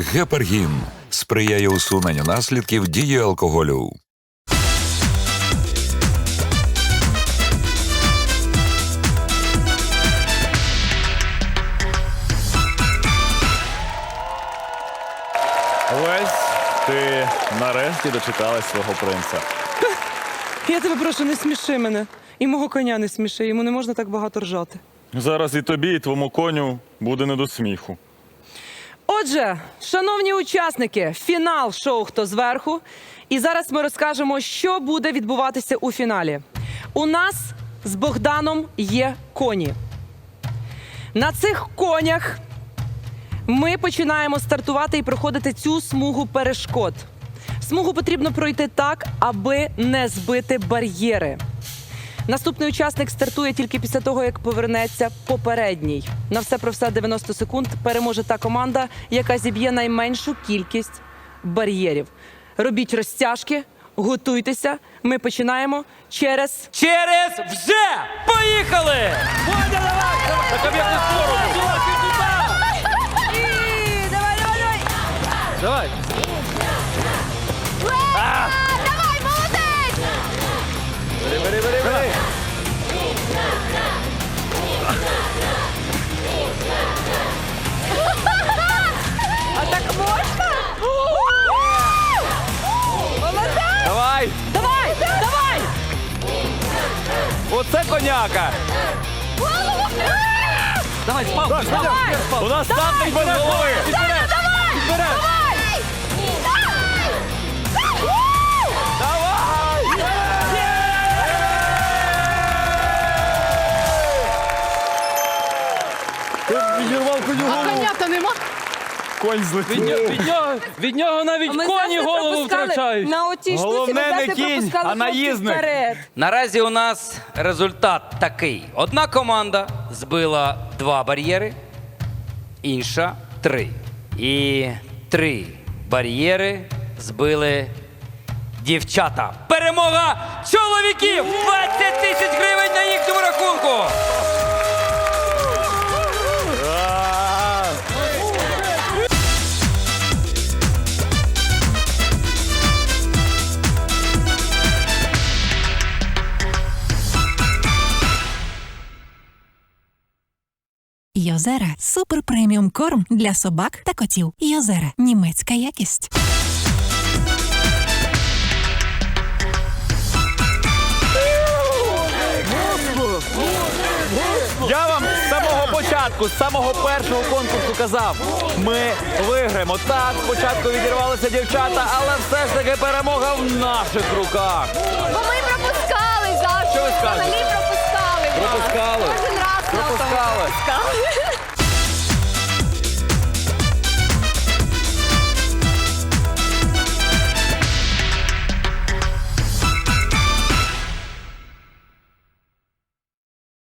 Гепаргін сприяє усуненню наслідків дії алкоголю. Лесь, ти нарешті дочекалась свого принца. Я тебе прошу, не сміши мене. І мого коня не сміши, йому не можна так багато ржати. Зараз і тобі, і твому коню буде не до сміху. Отже, шановні учасники, фінал шоу Хто зверху. І зараз ми розкажемо, що буде відбуватися у фіналі. У нас з Богданом є коні. На цих конях ми починаємо стартувати і проходити цю смугу перешкод. Смугу потрібно пройти так, аби не збити бар'єри. Наступний учасник стартує тільки після того, як повернеться попередній. На все про все 90 секунд переможе та команда, яка зіб'є найменшу кількість бар'єрів. Робіть розтяжки, готуйтеся. Ми починаємо через Через вже! Поїхали! Бодя, давай! Так об'єкти сторону! Давай, давай, давай! Давай! Давай, молодець! Бери, бери, бери, бери! Оце коняка! Давай, спав! Давай! У нас статник без голови! Давай! Давай! Давай! Давай! Відірвав! Коня-то нема. Конь Від, злетів. нього- від, нього, від нього навіть коні голову втрачають. на отій Головне не кінь, а наїзник. Наразі у нас результат такий: одна команда збила два бар'єри, інша три. І три бар'єри збили дівчата. Перемога чоловіків! 20 тисяч гривень на їхньому рахунку! Йозера супер преміум корм для собак та котів. Йозера німецька якість. Я вам з самого початку, з самого першого конкурсу казав, ми виграємо. Так, спочатку відірвалися дівчата, але все ж таки перемога в наших руках. Бо ми пропускали завжди. Що ви скажете? Взагалі пропускали. Пропускали? пускали. пускали.